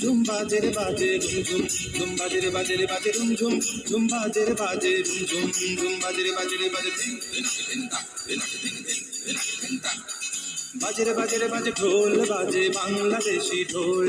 ঝুম বাজে রে বাজে ঝুম ঝুম ঝুম বাজে রে বাজে রে বাজে ঝুম ঝুম ঝুম বাজে রে বাজে ঝুম ঝুম ঝুম বাজে রে বাজে রে বাজে বাজে রে বাজে রে বাজে ঢোল, বাজে বাংলাদেশি ঢোল।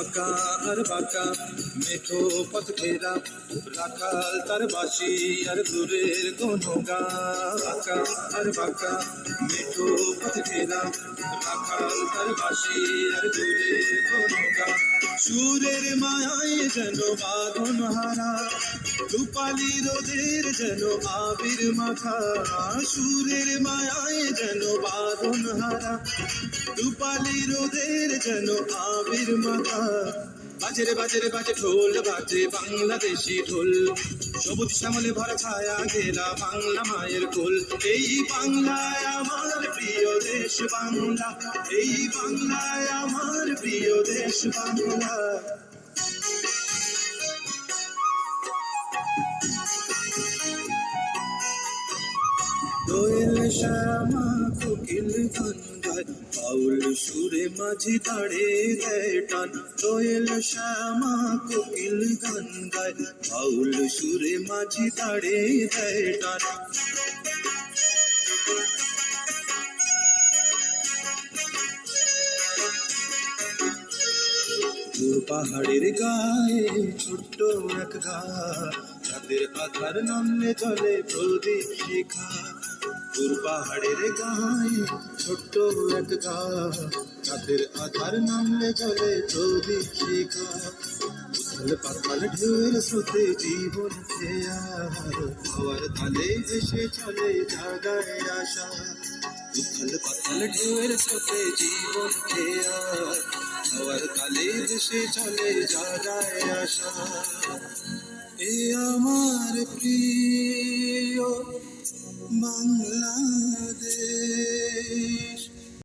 आका अरबाका मेठो पथखेरा राखाल तरबाशी अरदुरेर गोनोगा आका अरबाका मेठो पथखेरा राखाल तरबाशी अरदुरेर गोनोगा সুরের মায়ায় যেন বাঁধন হারা, রূপালি রোদের যেন আবির মাখা সুরের মায়ায় যেন বাঁধন হারা, রূপালি রোদের যেন আবির মাখা বাজে রে, বাজে বাজে ঢোল, বাজে বাংলাদেশি ঢোল। সবুজ শ্যামলে ভরা ছায়া ঘেরা বাংলা মায়ের কোল। এই বাংলায় আমার দেশ বাংলা, এই বাংলায় আমার প্রিয় দেশ বাংলা। দোয়েল শ্যামা, কোকিল গান বাউল সুরে মাঝি দাঁড়ে দেয় টান। দোয়েল শ্যামা, কোকিল গান বাউল সুরে দেয় টান। দূর পাহাড়ের গায়ে ছোট্ট এক ঘা। তাদের আধার নামে চলে প্রদীপ শিখা। দূর পাহাড়ের গায়ে ছোট্ট এক ঘা। তাদের আধার নামলে চলে প্রদীপ শিখা। উথাল পাতাল ঢেউয়ের স্রোতে জীবন খেয়ার হওয়ার তালে ভেসে চলে জাগায় আশা উথাল পাতাল ঢেউয়ের স্রোতে জীবন খেয়ার হওয়ার কালে দেশে চলে জাগায় আশা। এ আমার প্রিয় বাংলাদেশ